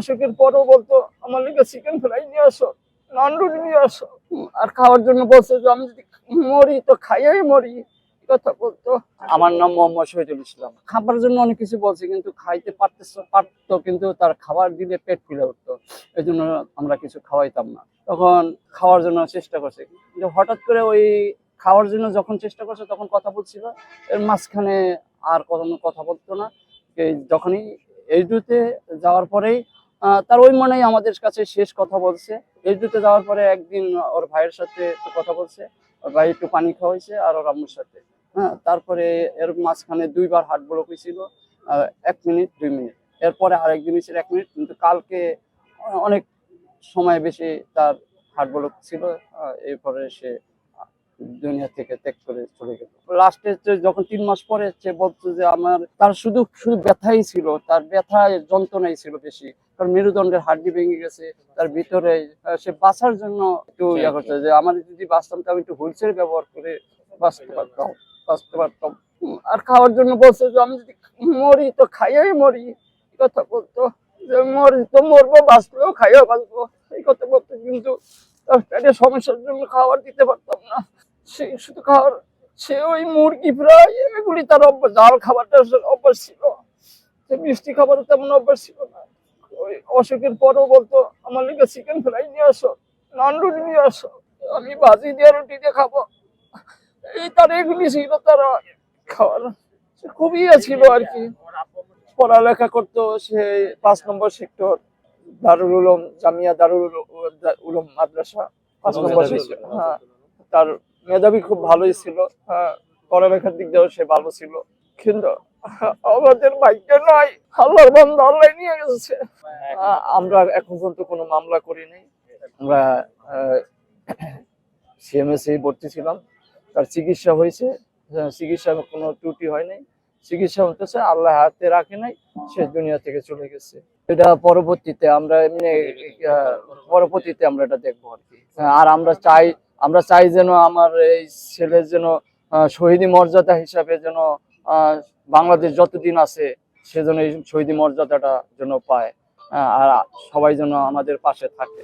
অসুখের পরও বলতো আমার লিগে চিকেন ফ্রাই নিয়ে আসো নান রুটি নিয়ে আসো। আর খাওয়ার জন্য বলছে যে আমি যদি মরি তো খাইয়াই মরি। কথা বলতো। আমার নাম মোহাম্মদ শহীদুল ইসলাম। খাবার জন্য অনেক কিছু বলছে কিন্তু খাইতে পারতে পারতো কিন্তু তার খাবার দিলে পেট ফুলে উঠতো। এই জন্য আমরা কিছু খাওয়াইতাম না। তখন খাওয়ার জন্য চেষ্টা করছে। কিন্তু হঠাৎ করে ওই খাওয়ার জন্য যখন চেষ্টা করছে তখন কথা বলছিল। এর মাঝখানে আর কোনো কথা বলতো না। এই যখনই এইটুতে যাওয়ার পরেই তার ওই মনেই আমাদের কাছে শেষ কথা বলছে। এইটুতে যাওয়ার পরে একদিন ওর ভাইয়ের সাথে একটু কথা বলছে। ওর ভাই একটু পানি খাওয়াইছে আর ওর আম্মুর সাথে। হ্যাঁ তারপরে এর মাঝখানে দুইবার হার্ট ব্লক হয়েছিল এক মিনিট, দুই মিনিট। এরপরে আরেকদিন হয়েছিল এক মিনিট, কিন্তু কালকে অনেক সময় বেশি তার হার্ট ব্লক ছিল এরপরে সে দুনিয়া থেকে ত্যাগ করে চলে গেল। লাস্টে যখন তিন মাস পরে সে বলতো যে আমার তার শুধু শুধু ব্যথাই ছিল তার ব্যথা যন্ত্রণাই ছিল বেশি। কারণ মেরুদণ্ডের হাড্ডি ভেঙে গেছে তার ভিতরে সে বাঁচার জন্য একটু ইয়া করছে যে আমার যদি বাঁচতাম তো আমি একটু হুইল চেয়ার ব্যবহার করে বাঁচতে পারতাম বাঁচতে পারতাম। আর খাওয়ার জন্য বলছে যে আমি যদি মরি তো খাইয়াই মরি। কথা বলতো যে মরি তো মরবো বাঁচলেও খাইয়া বাঁচবো। এই কথা বলতো কিন্তু তার সমস্যার জন্য খাবার দিতে পারতাম না। সে শুধু খাওয়ার সে ওই মুরগি ফ্রাই এগুলি তার অভ্যাস ডাল খাবারটা অভ্যাস ছিল। সে মিষ্টি খাবারও তেমন অভ্যাস ছিল না। ওই অসুখের পরও বলতো আমার লিগে চিকেন ফ্রাই নিয়ে আসো নান রুটি নিয়ে আসো আমি ভাজি দিয়ে রুটি দিয়ে খাব। এই তার এগুলি ছিল তার খাওয়ার। সে খুবই ইয়ে ছিল আর কি। পড়ালেখা করতো সে পাঁচ নম্বর সেক্টর দারুল উলুম জামিয়া দারুল উলুম- মাদ্রাসা। পাঁচ নম্বর সেক্টর হ্যাঁ তার মেধাবী খুব ভালোই ছিল। হ্যাঁ পড়ালেখার দিক দিয়েও সে ভালো ছিল। কিন্তু আমাদের ভাগ্য নয় আল্লাহর বন্ধ আল্লাহ নিয়ে গেছে। আমরা এখন পর্যন্ত কোনো মামলা করিনি। আমরা সিএমএসে ভর্তি ছিলাম। তার চিকিৎসা হয়েছে। আহ, চিকিৎসা কোনো ত্রুটি হয়নি। চিকিৎসা হতেছে আল্লাহ হাতে রাখে নাই শেষ দুনিয়া থেকে চলে গেছে। এটা পরবর্তীতে আমরা এমনি পরবর্তীতে আমরা এটা দেখব আর কি। হ্যাঁ, আর আমরা চাই আমরা চাই যেন আমার এই ছেলের যেন শহীদি মর্যাদা হিসাবে যেন বাংলাদেশ যতদিন আছে সেজন্য এই শহীদি মর্যাদাটা যেন পায় আর সবাই যেন আমাদের পাশে থাকে।